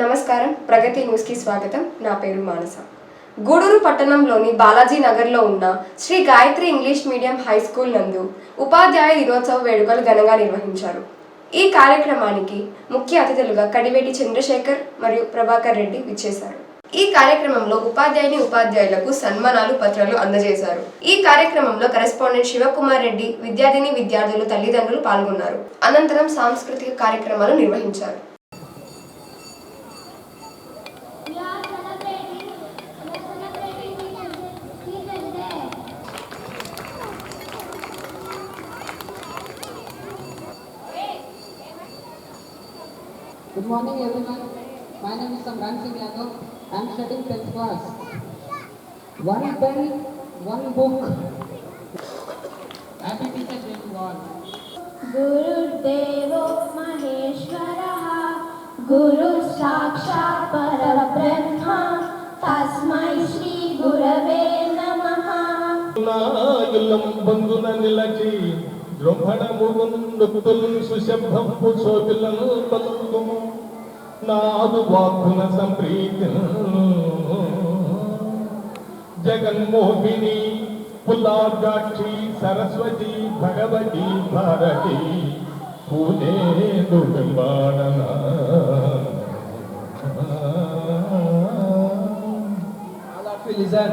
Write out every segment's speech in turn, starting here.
నమస్కారం. ప్రగతి న్యూస్కి స్వాగతం. నా పేరు మానస. గూడూరు పట్టణంలోని బాలాజీ నగర్లో ఉన్న Shri Gayatri English medium high school నందు ఉపాధ్యాయ దినోత్సవ వేడుకలు ఘనంగా నిర్వహించారు. ఈ కార్యక్రమానికి ముఖ్య అతిథులుగా కడివేటి చంద్రశేఖర్ మరియు ప్రభాకర్ రెడ్డి విచ్చేశారు. ఈ కార్యక్రమంలో ఉపాధ్యాయుని ఉపాధ్యాయులకు సన్మానాలు పత్రాలు అందజేశారు. ఈ కార్యక్రమంలో కరెస్పాండెంట్ శివకుమార్ రెడ్డి విద్యార్థిని విద్యార్థులు తల్లిదండ్రులు పాల్గొన్నారు. అనంతరం సాంస్కృతిక కార్యక్రమాలు నిర్వహించారు. morning, everyone. My name is Samran Singh Yadav. I am studying 10th class. One pen, one book. Happy teacher day to all. Guru Gurudeva Maheshwaraha Guru Saksha Parabrahma Tasmai Shri Gurave Namaha Banduna Nilachi Brahmana Murundu Tul Sushabham Pusobilam Balangumam నాదు వాక్కున Sampriti. Jaganmohini పుల్లార్గాక్షి Saraswati Bhagavati Bharati you listen.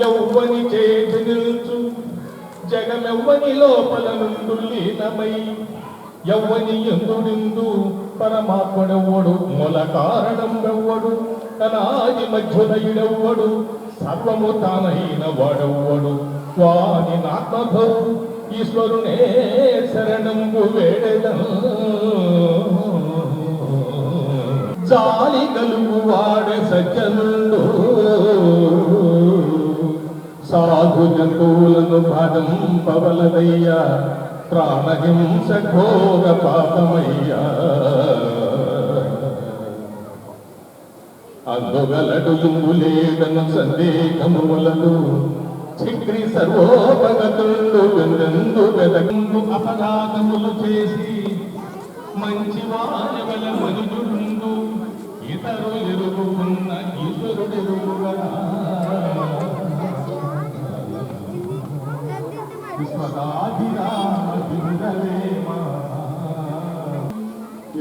యౌవని చేతి నిల్చు జగమెవ్వని లోపల నుండు లీనమై యవ్వని ఎందుడిందు పరమాత్మడెవ్వడు? మూల కారణం వెవ్వడు తనాది మధ్యుడయుడెవ్వడు సర్వము తానైన వాడెవ్వడు? వాని నాత్మభౌ ఈశ్వరునే శరణంబు వేడెదను. జాలి కలుగు వాడే సజ్జనుండు. సాధు జంతువులను బాధం పవలదయ్యా. ప్రాణహింస ఘోర పాపమయ్యా అందుగలడు ఇంగులేదను సందేహము వలదు చిక్రి సర్వోపగతుండు వెందెందు వెదకందు అపరాధములు చేసి మంచి వాయువల వల మనుజుండు ఇతరు ఎరుగుకున్న ఈశ్వరుడెరుగుగా ఎరుగుగరా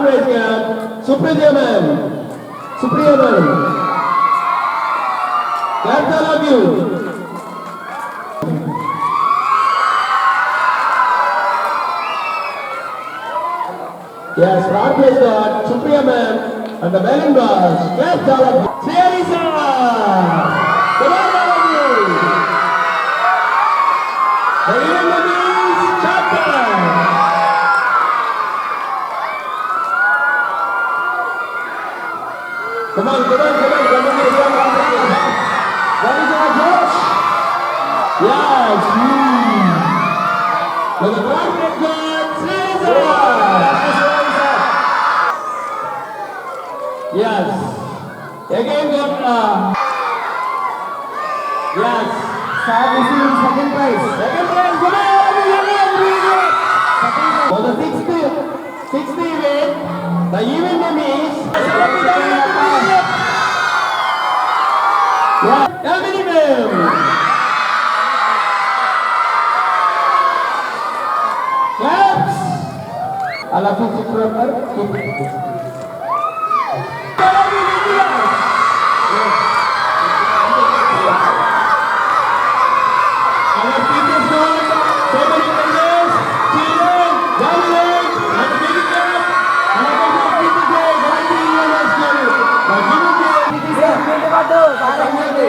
Supreme, ma'am. Supreme. ma'am. Supriya ma'am. Love you. Yes, Rod God, Supriya and the Melon Bars. God love you. Yes. Again got, uh, yes. Sir receiving second prize. Second prize, come on, everyone. For the sixth, sixth event, the event name is. Ma'am. Claps. Allah tu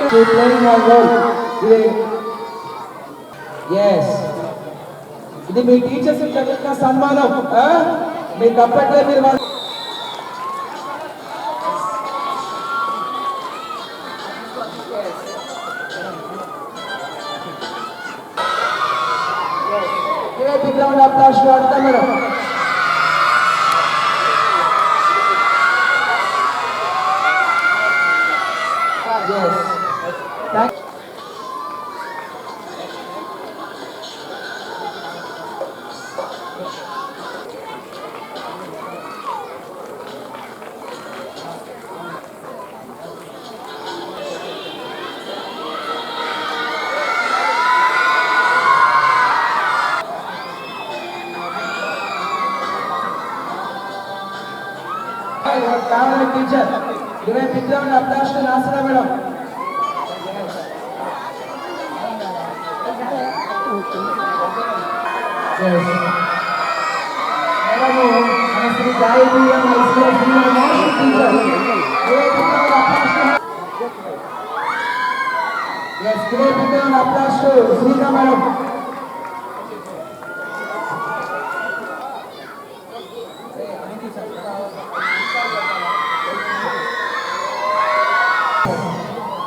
She's playing a role. Today. Yes. ఇది మీ teachers చదివిన సన్మానం ఆ? మీకు అప్పట్లో మీరు ఇరవై విద్యార్థులు అప్లాష్ నాసన మేడం Yes. మేడము మన శ్రీ గాయత్రి అమ్మ ఇస్లాం సీనియర్ మోస్ట్ టీచర్. ఇరవై విద్యార్థులు అప్లాష్ Yes, ఇరవై విద్యార్థులు అప్లాష్ శ్రీగా మేడం ఇరవై విద్యార్థులు అప్లాష్ Yes. అయితే పెట్టేసుకున్నాడు సరే సరే ఓకే అన్న చెప్పు bro bro Thank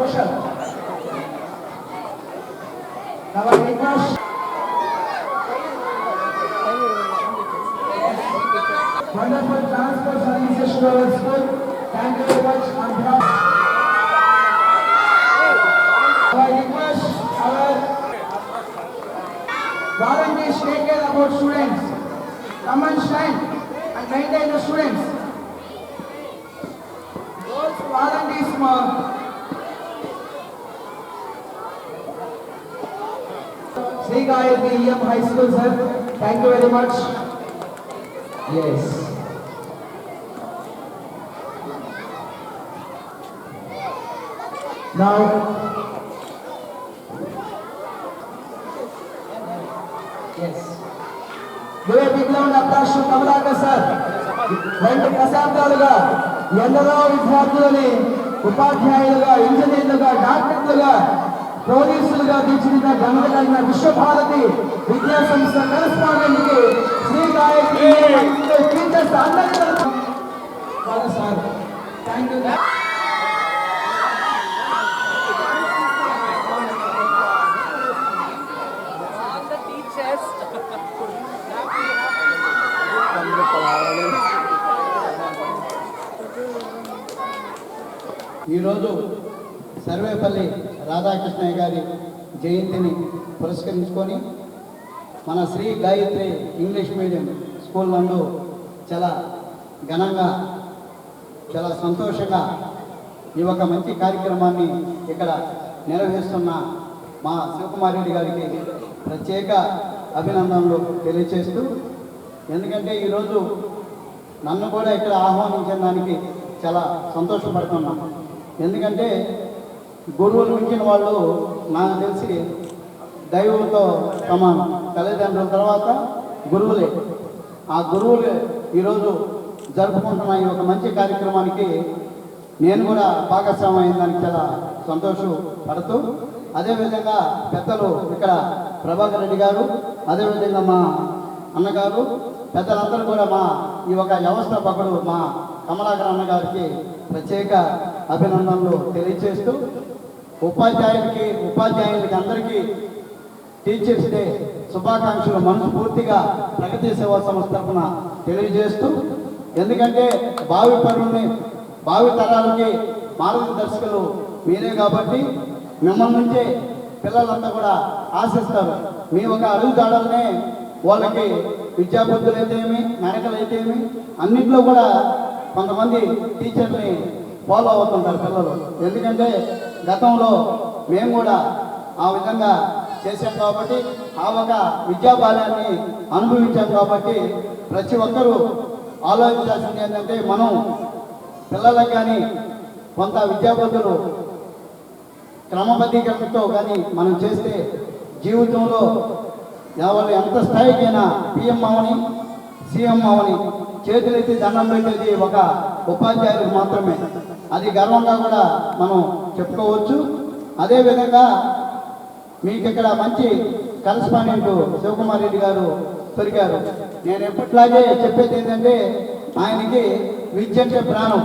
Now I request wonderful transport services to our school. Thank you very much behalf. Now I request our volunteers take care about students. Come and shine and maintain the students. Those volunteers, Shri Gayatri EM high school sir thank you very much yes Now, yes. ఇరవై విజ్ఞాన అభ్యాసం Kamalakar sir రెండు దశాబ్దాలుగా ఎందరో విద్యార్థులని ఉపాధ్యాయులుగా ఇంజనీర్లుగా డాక్టర్లుగా పోలీసులుగా తీర్చిదిద్దిన ఘనత కలిగిన విశ్వభారతి విద్యా సంస్థ కరెస్పాండెంట్కి Shri Gayatri sir thank you ఈరోజు సర్వేపల్లి రాధాకృష్ణయ్య గారి జయంతిని పురస్కరించుకొని మన Shri Gayatri English medium school నందు చాలా ఘనంగా చాలా సంతోషంగా ఈ ఒక మంచి కార్యక్రమాన్ని ఇక్కడ నిర్వహిస్తున్న మా శివకుమారెడ్డి గారికి ప్రత్యేక అభినందనలు తెలియచేస్తూ ఎందుకంటే ఈరోజు నన్ను కూడా ఇక్కడ ఆహ్వానించిన దానికి చాలా సంతోషపడుతున్నాను ఎందుకంటే గురువులు మించిన వాళ్ళు నాకు తెలిసి దైవంతో సమానం. తల్లిదండ్రుల తర్వాత గురువులే. ఆ గురువులు ఈరోజు జరుపుకుంటున్న ఈ ఒక మంచి కార్యక్రమానికి నేను కూడా భాగస్వామ్యం అయిన దానికి చాలా సంతోషపడుతూ అదేవిధంగా పెద్దలు ఇక్కడ ప్రభాకర్ రెడ్డి గారు అదేవిధంగా మా అన్నగారు పెద్దలందరూ కూడా మా ఈ ఒక వ్యవస్థాపకుడు మా కమలాకర్ అన్నగారికి ప్రత్యేక అభినందనలు తెలియజేస్తూ ఉపాధ్యాయులకి ఉపాధ్యాయులకి అందరికీ టీచర్స్ డే శుభాకాంక్షలు మనస్ఫూర్తిగా ప్రగతి సేవా సంస్థ తరఫున తెలియజేస్తూ ఎందుకంటే భావి పరువుని భావి తరాలకి మార్గదర్శకులు మీరే కాబట్టి మిమ్మల్ని నుంచే పిల్లలంతా కూడా ఆశిస్తారు. మీ ఒక అడుగుదాడలనే వాళ్ళకి విద్యాబుద్ధులు అయితేమి నడకలు అయితేమి అన్నింటిలో కూడా కొంతమంది టీచర్ని ఫాలో అవుతుంటారు పిల్లలు. ఎందుకంటే గతంలో మేము కూడా ఆ విధంగా చేశాం కాబట్టి ఆ ఒక విద్యాబాల్యాన్ని అనుభవించాం కాబట్టి ప్రతి ఒక్కరూ ఆలోచించాల్సింది ఏంటంటే మనం పిల్లలకు కానీ కొంత విద్యాబోధులు క్రమబద్ధీకరణతో కానీ మనం చేస్తే జీవితంలో ఎవరు ఎంత స్థాయికైనా పిఎం అవని సీఎం అవని చేతులెత్తి దండం పెట్టేది ఒక ఉపాధ్యాయులకు మాత్రమే. అది గర్వంగా కూడా మనం చెప్పుకోవచ్చు. అదేవిధంగా మీకు ఇక్కడ మంచి కరస్పాండెంట్ శివకుమార్ రెడ్డి గారు దొరికారు. నేను ఎప్పట్లాగే చెప్పేది ఏంటంటే ఆయనకి విద్య అంటే ప్రాణం.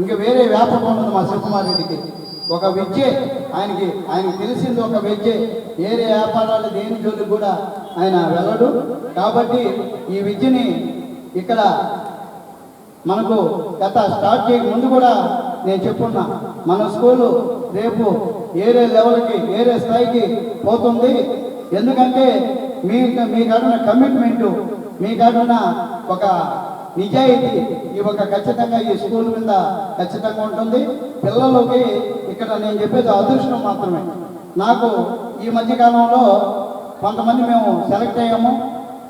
ఇంకా వేరే వ్యాపకం ఉండదు మా శివకుమార్ రెడ్డికి. ఒక విద్యే ఆయనకి ఆయనకి తెలిసింది ఒక విద్యే. వేరే వ్యాపారాలు దేని జోలికి కూడా ఆయన వెళ్ళడు. కాబట్టి ఈ విద్యని ఇక్కడ మనకు గత స్టార్ట్ చేయక ముందు కూడా నేను చెప్పున్నా మన స్కూలు రేపు ఏరే లెవెల్కి ఏరే స్థాయికి పోతుంది. ఎందుకంటే మీ మీ కమిట్మెంటు కమిట్మెంట్ మీ ఒక నిజాయితీ ఈ ఒక ఖచ్చితంగా ఈ స్కూల్ మీద ఖచ్చితంగా ఉంటుంది. పిల్లలకి ఇక్కడ నేను చెప్పేది అదృష్టం మాత్రమే. నాకు ఈ మధ్యకాలంలో కొంతమంది మేము సెలెక్ట్ అయ్యాము.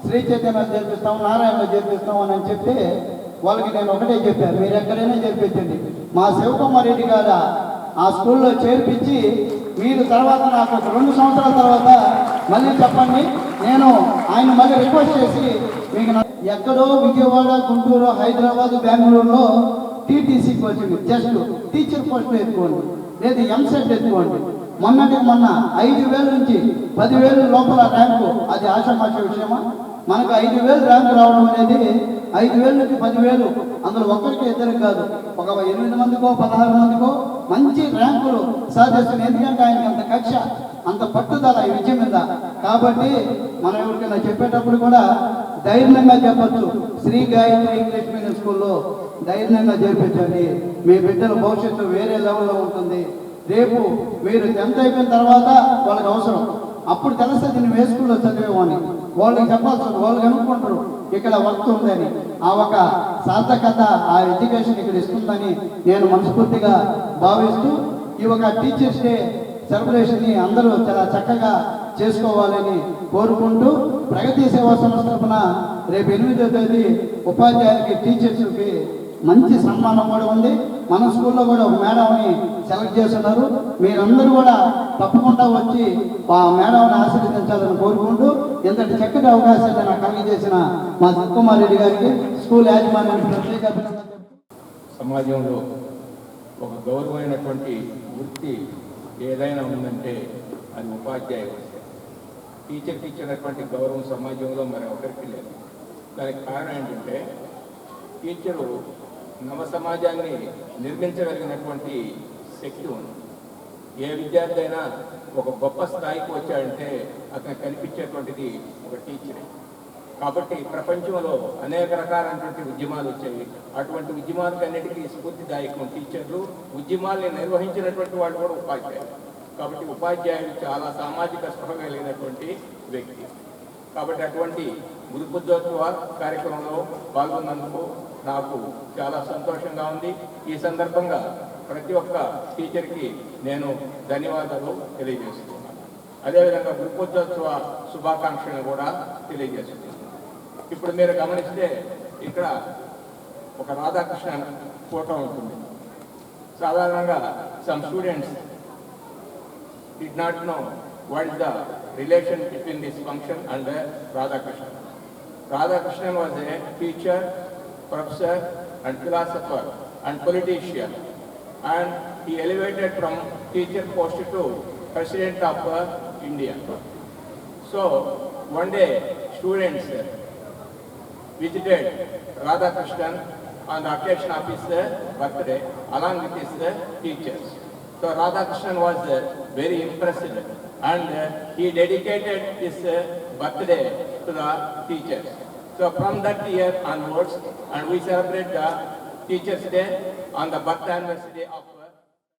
శ్రీ చైతన్య చేర్పిస్తాము నారాయణలో చేర్పిస్తాము అని చెప్తే వాళ్ళకి నేను ఒకటే చెప్పాను మీరు ఎక్కడైనా చేర్పించండి. మా శివకుమారెడ్డి గారు ఆ స్కూల్లో చేర్పించి మీరు తర్వాత నాకు ఒక రెండు సంవత్సరాల తర్వాత మళ్ళీ చెప్పండి. నేను ఆయన మళ్ళీ రిక్వెస్ట్ చేసి మీకు ఎక్కడో విజయవాడ గుంటూరు హైదరాబాద్ బెంగళూరులో TTC coaching just teacher post ఎత్తుకోండి. లేదు ఎంసెట్ ఎత్తుకోండి. మొన్నటి మొన్న ఐదు వేల నుంచి పదివేలు లోపల ర్యాంకు. అది ఆశామాష విషయమా? మనకు ఐదు వేలు ర్యాంకు రావడం అనేది ఐదు వేల నుంచి పదివేలు. అందులో ఒక్కరికి ఇద్దరికి కాదు. ఒక ఎనిమిది మందికో పదహారు మందికో మంచి ర్యాంకులు సాధిస్తుంది ఎందుకంటే ఆయనకి అంత కక్ష అంత పట్టుదల ఈ విద్య మీద. కాబట్టి మనం ఎవరికైనా చెప్పేటప్పుడు కూడా ధైర్యంగా చెప్పచ్చు. శ్రీ గాయత్రి ఇంగ్లీష్ మీడియం స్కూల్లో ధైర్యంగా చేర్పించండి. మీ బిడ్డల భవిష్యత్తు వేరే లెవెల్లో ఉంటుంది. రేపు మీరు టెన్త్ అయిపోయిన తర్వాత వాళ్ళకి అవసరం. అప్పుడు తెలుస్తుంది నేను వేసుకుల్లో స్కూల్లో చదివేవాడిని? వాళ్ళకి చెప్పాల్సి వాళ్ళు కనుక్కుంటారు. ఇక్కడ వర్క్ ఉందని. ఆ ఒక సార్థకత ఆ ఎడ్యుకేషన్ ఇక్కడ ఇస్తుందని నేను మనస్ఫూర్తిగా భావిస్తూ ఈ ఒక టీచర్స్ డే సెలబ్రేషన్ని అందరూ చాలా చక్కగా చేసుకోవాలని కోరుకుంటూ ప్రగతి సేవా సంస్థ తరఫున రేపు ఎనిమిదో తేదీ ఉపాధ్యాయులకి టీచర్స్కి మంచి సన్మానం కూడా ఉంది. మన స్కూల్లో కూడా ఒక మేడంని సెలెక్ట్ చేస్తున్నారు. మీరందరూ కూడా తప్పకుండా వచ్చి ఆ మేడంని ఆశీర్వదించాలని కోరుకుంటూ ఇంతటి చక్కటి అవకాశాన్ని నాకు కలిగజేసిన మా సుకుమార్ రెడ్డి గారికి స్కూల్ యాజమాన్యానికి ప్రత్యేక సమాజంలో ఒక గౌరవమైనటువంటి వృత్తి ఏదైనా ఉందంటే అది ఉపాధ్యాయ వృత్తి. టీచర్కి ఇచ్చినటువంటి గౌరవం సమాజంలో మరి ఒకరికి లేదు. దానికి కారణం ఏంటంటే టీచరు నవ సమాజాన్ని నిర్మించగలిగినటువంటి శక్తి ఉంది. ఏ విద్యార్థి అయినా ఒక గొప్ప స్థాయికి వచ్చాడంటే అతను కనిపించేటువంటిది ఒక టీచరే కాబట్టి ప్రపంచంలో అనేక రకాలైనటువంటి ఉద్యమాలు వచ్చాయి. అటువంటి ఉద్యమాలకన్నిటికీ స్ఫూర్తిదాయకం టీచర్లు ఉద్యమాల్ని నిర్వహించినటువంటి వాళ్ళు కూడా ఉపాధ్యాయులు. కాబట్టి ఉపాధ్యాయులు చాలా సామాజిక స్పృహ కలిగినటువంటి వ్యక్తి. కాబట్టి అటువంటి గురుబుద్ధోత్సవ కార్యక్రమంలో పాల్గొన్నందుకు నాకు చాలా సంతోషంగా ఉంది. ఈ సందర్భంగా ప్రతి ఒక్క టీచర్కి నేను ధన్యవాదాలు తెలియజేస్తున్నాను. అదేవిధంగా గురుపోత్సవ శుభాకాంక్షలను కూడా తెలియజేస్తున్నాను. ఇప్పుడు మీరు గమనిస్తే ఇక్కడ ఒక రాధాకృష్ణ ఫోటో ఉంటుంది. సాధారణంగా some students did not know what the relation between this function and Radhakrishna Radhakrishna was a teacher professor and philosopher and politician and he elevated from teacher post to president of uh, India. So one day students visited Radhakrishnan on the occasion of his uh, birthday along with his uh, teachers. So Radhakrishnan was uh, very impressed and uh, he dedicated his uh, birthday to the teachers. So from that year onwards and we celebrate the Teachers Day on the birth anniversary of